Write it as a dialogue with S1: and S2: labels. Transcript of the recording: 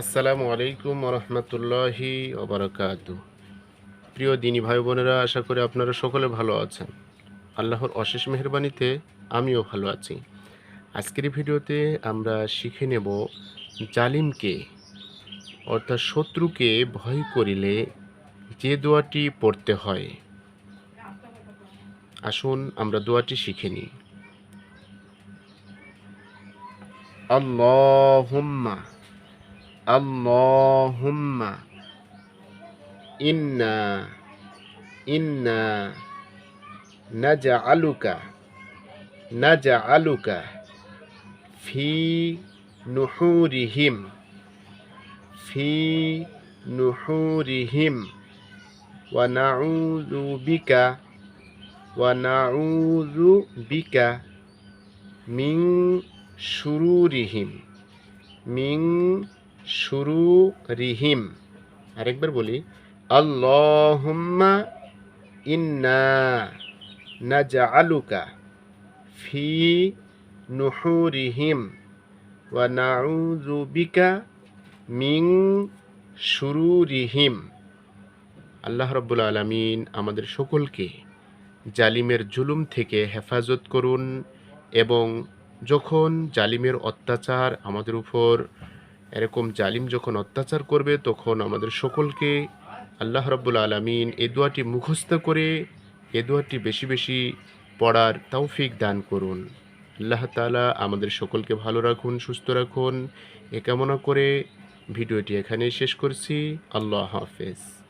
S1: আসসালামু আলাইকুম রহমতুল্লাহি ওবরাকাত। প্রিয় দিনী ভাই বোনেরা, আশা করি আপনারা সকলে ভালো আছেন। আল্লাহর অশেষ মেহরবানিতে আমিও ভালো আছি। আজকের ভিডিওতে আমরা শিখে নেব জালিমকে, অর্থাৎ শত্রুকে ভয় করিলে যে দোয়াটি পড়তে হয়। আসুন আমরা দোয়াটি শিখে নিই। আল্লাহুম্মা اللهم إنا إنا نجعلك نجعلك في نحورهم في نحورهم ونعوذ بك ونعوذ بك من شرورهم من শুরু রিহিম আরেকবার বলি, আল্লাহুম্মা ইন্না নাজআলুকা ফি নুহুরিহিম ওয়া নাউযু বিকা মিন শুরুরিহিম। আল্লাহ রাব্বুল আলামিন আমাদের সকলকে জালিমের জুলুম থেকে হেফাজত করুন এবং যখন জালিমের অত্যাচার আমাদের উপর এরকম জালিম যখন অত্যাচার করবে, তখন আমাদের সকলকে আল্লাহ রব্বুল আলমিন এ দোয়াটি মুখস্থ করে এ দোয়াটি বেশি বেশি পড়ার তৌফিক দান করুন। আল্লাহ তালা আমাদের সকলকে ভালো রাখুন, সুস্থ রাখুন। এ কামনা করে ভিডিওটি এখানেই শেষ করছি। আল্লাহ হাফেজ।